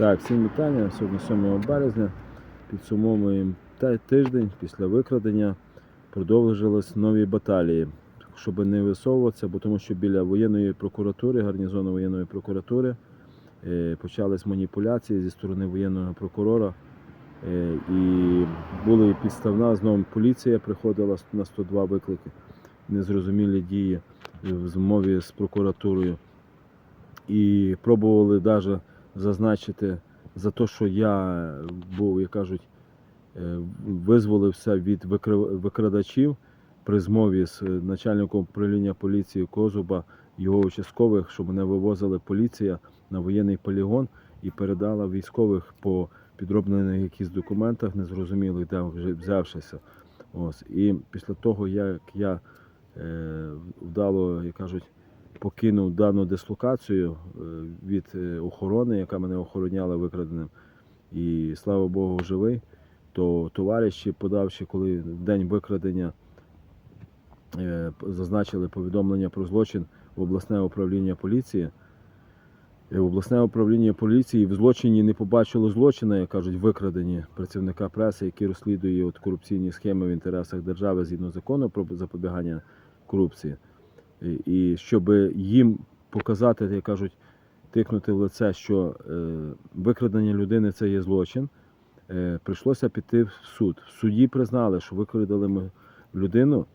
Так, всім вітання. Сьогодні 7 березня. Підсумовуємо тиждень після викрадення. Продовжились нові баталії. Щоб не висовуватися, бо тому що біля воєнної прокуратури, гарнізону воєнної прокуратури, е, почались маніпуляції зі сторони воєнного прокурора. Е, і була підставна, знову поліція приходила на 102 виклики, незрозумілі дії в змові з прокуратурою. І пробували навіть зазначити за те, що я був, як кажуть, е, визволився від викра- викрадачів при змові з начальником управління поліції Козуба, його участкових, щоб мене вивозили поліція на воєнний полігон і передала військових по підроблених якихось документах, незрозумілих, де вже взявшися. Ось. І після того, як я е, вдало, як кажуть, покинув дану дислокацію е, від е, охорони, яка мене охороняла викраденим, і слава Богу, живий, то товариші, подавши, коли в день викрадення е, зазначили повідомлення про злочин в обласне управління поліції. В обласне управління поліції в злочині не побачило злочина, як кажуть, викрадені працівника преси, який розслідує от корупційні схеми в інтересах держави згідно закону про запобігання корупції. І- щоб їм показати, як кажуть, тикнути в лице, що е, викрадення людини це є злочин, е, прийшлося піти в суд. В суді признали, що викрадали ми людину,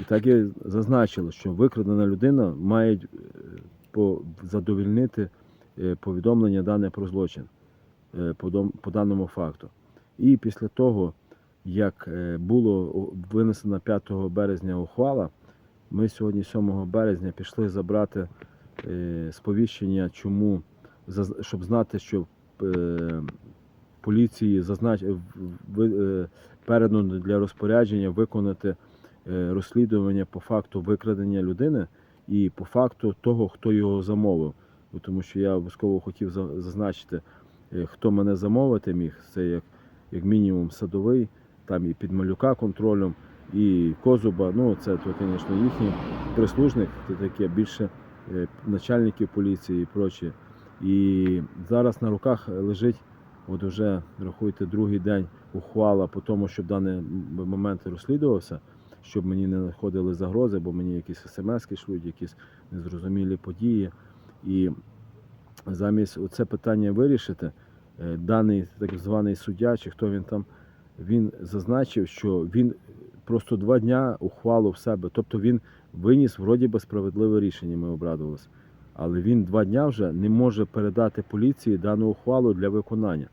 і так і зазначили, що викрадена людина має е, задовільнити повідомлення дане про злочин по, даному факту. І після того, як було винесена 5 березня ухвала, ми сьогодні, 7 березня, пішли забрати е, сповіщення, чому, щоб знати, що е, поліції зазнач... е, передано для розпорядження виконати розслідування по факту викрадення людини і по факту того, хто його замовив. Тому що я обов'язково хотів зазначити, хто мене замовити міг. Це як, як мінімум садовий, там і підмалюка контролем, і Козуба. Ну, це, то, звісно, їхній прислужник, це таке більше е, начальників поліції і прочі. І зараз на руках лежить, от вже рахуйте, другий день ухвала по тому, щоб даний момент розслідувався, щоб мені не надходили загрози, бо мені якісь смс шлють, якісь незрозумілі події. І замість це питання вирішити, е, даний так званий суддя, чи хто він там, він зазначив, що він просто два дня ухвалу в себе. Тобто він виніс вроді би справедливе рішення, ми обрадувалися. Але він два дня вже не може передати поліції дану ухвалу для виконання.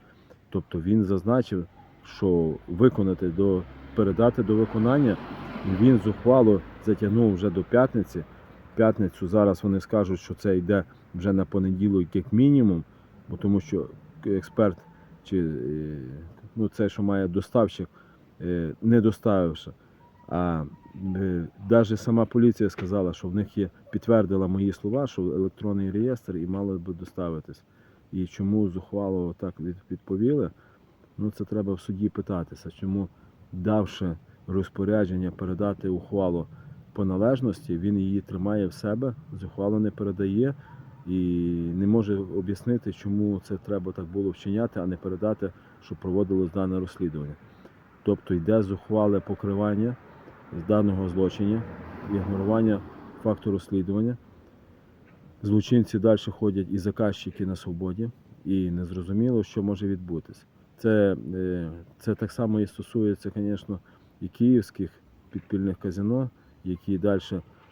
Тобто він зазначив, що виконати до передати до виконання він з ухвалу затягнув вже до п'ятниці. П'ятницю зараз вони скажуть, що це йде вже на понеділок, як мінімум, бо тому що експерт чи е, ну, це, що має доставщик, е, не доставивши. А навіть сама поліція сказала, що в них є, підтвердила мої слова, що електронний реєстр і мало би доставитись. І чому зухвало так відповіли, ну це треба в суді питатися, чому давши розпорядження передати ухвалу по належності, він її тримає в себе, зухвало не передає і не може об'яснити, чому це треба так було вчиняти, а не передати, щоб проводилось дане розслідування. Тобто йде зухвале покривання з даного злочину, ігнорування факту розслідування. Злочинці далі ходять і заказчики на свободі, і незрозуміло, що може відбутися. Це, е, це так само і стосується, звісно, і київських підпільних казино, які далі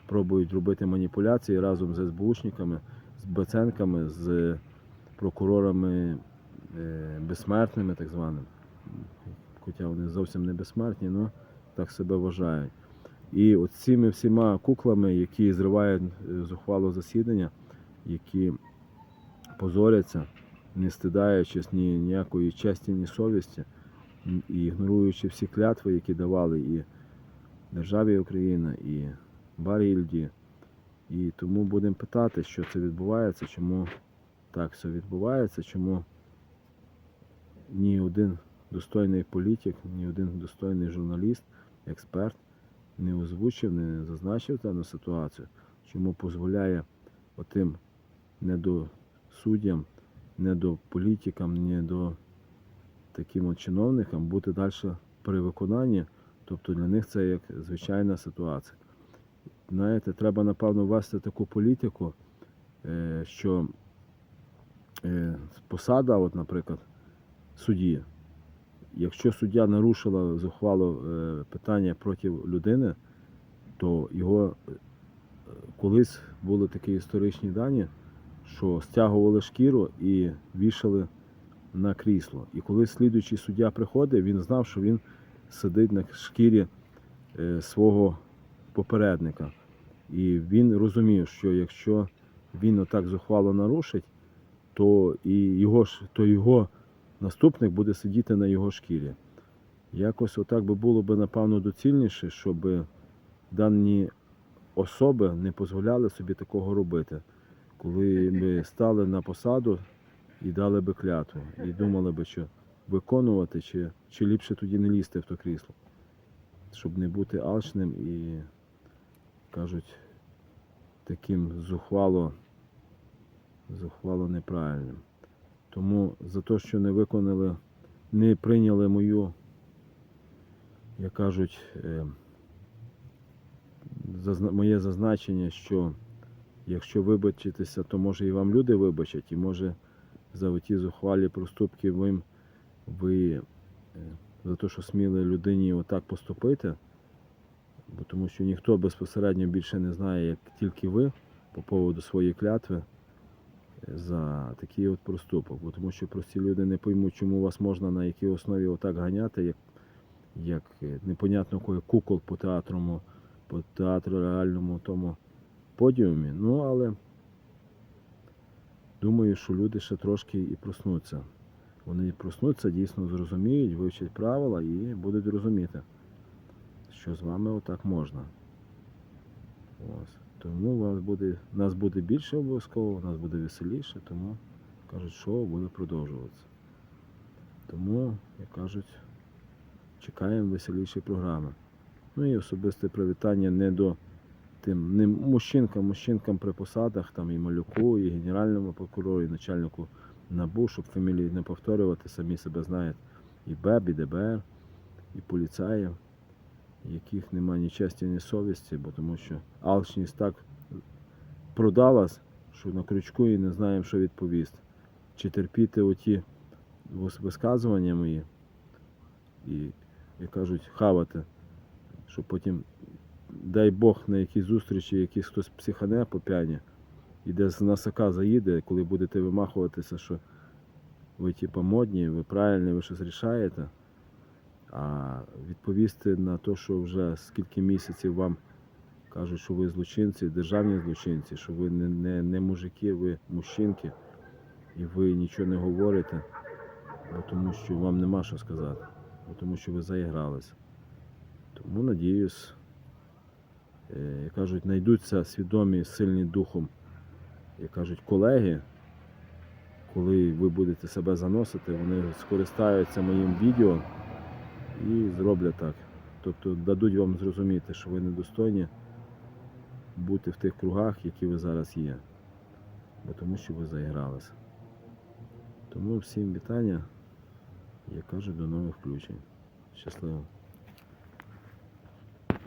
пробують робити маніпуляції разом з СБУшниками, з Баценками, з прокурорами е, безсмертними, так званими. Хоча вони зовсім не безсмертні, але так себе вважають. І от цими всіма куклами, які зривають е, зухвало засідання, які позоряться, не стидаючись ні ніякої честі, ні совісті, і ігноруючи всі клятви, які давали і державі Україна, і Барільді. І тому будемо питати, що це відбувається, чому так все відбувається, чому ні один достойний політик, ні один достойний журналіст, експерт не озвучив, не зазначив дану ситуацію, чому дозволяє отим недосуддям не до політикам, не до таким от чиновникам бути далі при виконанні. Тобто для них це як звичайна ситуація. Знаєте, треба, напевно, ввести таку політику, е, що е, посада, от, наприклад, судді, якщо суддя нарушила зухвало е, питання проти людини, то його е, колись були такі історичні дані, що стягували шкіру і вішали на крісло. І коли слідуючий суддя приходив, він знав, що він сидить на шкірі е, свого попередника. І він розумів, що якщо він отак зухвало нарушить, то і його, то його наступник буде сидіти на його шкірі. Якось отак би було б, напевно, доцільніше, щоб дані особи не дозволяли собі такого робити, коли би стали на посаду і дали би клятву, і думали би, що виконувати, чи, чи ліпше тоді не лізти в то крісло, щоб не бути алчним і, кажуть, таким зухвало, зухвало неправильним. Тому за те, що не виконали, не прийняли мою, як кажуть, е, моє зазначення, що якщо вибачитися, то може і вам люди вибачать, і може за ті зухвалі проступки ви, ви е, за те, що сміли людині отак поступити, бо тому що ніхто безпосередньо більше не знає, як тільки ви по поводу своєї клятви за такий от проступок. Бо тому що прості люди не поймуть, чому вас можна на якій основі отак ганяти, як, як е, непонятно кої кукол по театрому, по театру реальному тому подіумі. Ну, але думаю, що люди ще трошки і проснуться. Вони проснуться, дійсно зрозуміють, вивчать правила і будуть розуміти, що з вами отак можна. Ось. Тому вас буде, нас буде більше обов'язково, нас буде веселіше, тому кажуть, шоу буде продовжуватися. Тому, як кажуть, чекаємо веселіші програми. Ну і особисте привітання не до тим не мужчинкам, мужчинкам при посадах, там і малюку, і генеральному прокурору, і начальнику НАБУ, щоб фамілії не повторювати, самі себе знають. І БЕБ, і ДБР, і поліцаїв, яких немає ні честі, ні совісті, бо тому що алчність так продалась, що на крючку і не знаємо, що відповісти. Чи терпіти оті висказування мої і, як кажуть, хавати, щоб потім дай Бог на якійсь зустрічі якийсь хтось психане по п'яні, і де з насака заїде, коли будете вимахуватися, що ви типа модні, ви правильні, ви щось рішаєте. А відповісти на те, що вже скільки місяців вам кажуть, що ви злочинці, державні злочинці, що ви не, не, не мужики, ви мужчинки, і ви нічого не говорите, бо тому що вам нема що сказати, бо тому що ви заігралися. Тому надіюсь, е, як кажуть, знайдуться свідомі, сильні духом, як кажуть, колеги, коли ви будете себе заносити, вони скористаються моїм відео і зроблять так. Тобто дадуть вам зрозуміти, що ви недостойні бути в тих кругах, які ви зараз є. Бо тому що ви заігралися. Тому всім вітання. Я кажу до нових включень. Щасливо.